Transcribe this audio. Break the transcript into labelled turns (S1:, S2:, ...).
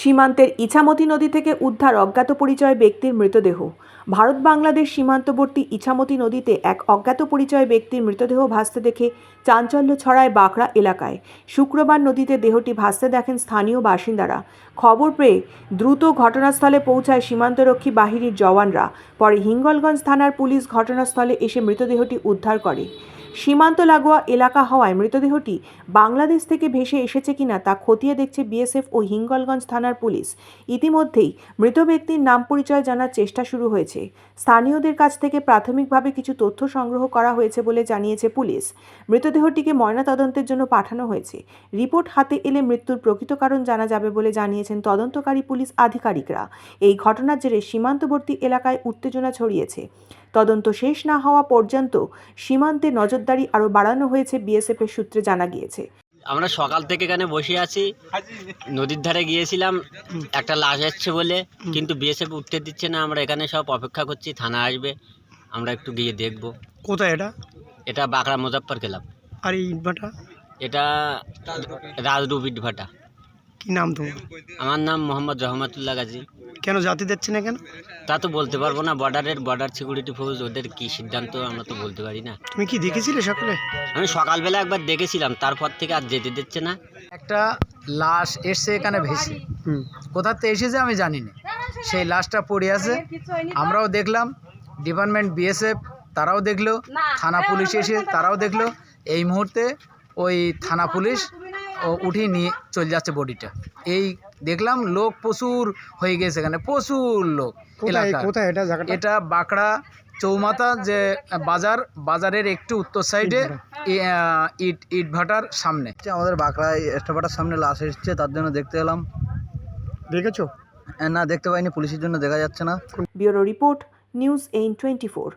S1: সীমান্তের ইছামতি নদী থেকে উদ্ধার অজ্ঞাত পরিচয় ব্যক্তির মৃতদেহ। ভারত বাংলাদেশ সীমান্তবর্তী ইছামতি নদীতে এক অজ্ঞাত পরিচয় ব্যক্তির মৃতদেহ ভাসতে দেখে চাঞ্চল্য ছড়ায় বাঁকড়া এলাকায়। শুক্রবার নদীতে দেহটি ভাসতে দেখেন স্থানীয় বাসিন্দারা। খবর পেয়ে দ্রুত ঘটনাস্থলে পৌঁছায় সীমান্তরক্ষী বাহিনীর জওয়ানরা। পরে হিঙ্গলগঞ্জ থানার পুলিশ ঘটনাস্থলে এসে মৃতদেহটি উদ্ধার করে। সীমান্ত লাগোয়া এলাকা হওয়ায় মৃতদেহটি বাংলাদেশ থেকে ভেসে এসেছে কিনা তা খতিয়ে দেখছে বিএসএফ ও হিঙ্গলগঞ্জ থানার পুলিশ। ইতিমধ্যেই মৃত ব্যক্তির নাম পরিচয় জানার চেষ্টা শুরু হয়েছে। স্থানীয়দের কাছ থেকে প্রাথমিকভাবে কিছু তথ্য সংগ্রহ করা হয়েছে বলে জানিয়েছে পুলিশ। মৃতদেহটিকে ময়নাতদন্তের জন্য পাঠানো হয়েছে। রিপোর্ট হাতে এলে মৃত্যুর প্রকৃত কারণ জানা যাবে বলে জানিয়েছেন তদন্তকারী পুলিশ আধিকারিকরা। এই ঘটনার জেরে সীমান্তবর্তী এলাকায় উত্তেজনা ছড়িয়েছে। তদন্ত শেষ না হওয়া পর্যন্ত সীমান্তে নজরদারি আরও বাড়ানো হয়েছে বিএসএফের সূত্রে জানা গিয়েছে।
S2: আমরা সকাল থেকে এখানে বসে আছি। নদীর ধারে গিয়েছিলাম। একটা লাশ আসছে বলে। কিন্তু বিএসএফ উঠতে দিচ্ছে না। আমরা এখানে সব অপেক্ষা করছি। থানা আসবে। আমরা একটু গিয়ে দেখব।
S3: কোথায় এটা?
S2: এটা বাঁকড়া মুজাফর ক্লাব।
S3: আর এই ইটভাটা?
S2: এটা রাজরূপ ইটভাটা।
S3: কি নাম তোমার?
S2: আমার নাম মোহাম্মদ রহমতুল্লাহ গাজী।
S3: কেন জাতি দিচ্ছে না কেন?
S2: তা তো বলতে পারব না বর্ডারের বর্ডার সিকিউরিটি ফোর্স ওদের কি সিদ্ধান্ত আমরা তো বলতে পারি না।
S3: তুমি কি দেখেছিলে সকালে?
S2: আমি সকালবেলা একবার দেখেছিলাম তারপর থেকে আর যেতে দিচ্ছে না।
S4: একটা লাশ এসছে এখানে ভেসে।
S3: হুম।
S4: কোথাতে এসেছে আমি জানি না সেই লাশটা পড়ে আছে। আমরাও দেখলাম ডিপার্টমেন্ট বিএসএফ তারাও দেখল থানা পুলিশ এসে তারাও দেখল। এই মুহূর্তে ওই থানা পুলিশ ও উঠিয়ে নিয়ে চলে যাচ্ছে বডিটা। এই দেখলাম লোক প্রচুর হয়ে গেছে এখানে প্রচুর লোক।
S3: কোথায় এটা? জায়গাটা?
S4: এটা বাঁকড়া চৌমাথা যে বাজার বাজারের একটু উত্তর সাইডে আহ, ইট ইট ভাটার সামনে।
S5: হচ্ছে আমাদের বাঁকড়ায় স্টাফাটার সামনে লাশ এসছে তার জন্য দেখতে এলাম।
S3: দেখেছ?
S5: না দেখতে পাইনি পুলিশের জন্য দেখা যাচ্ছে না।
S1: ব্যুরো রিপোর্ট নিউজ এইন টোয়েন্টি ফোর।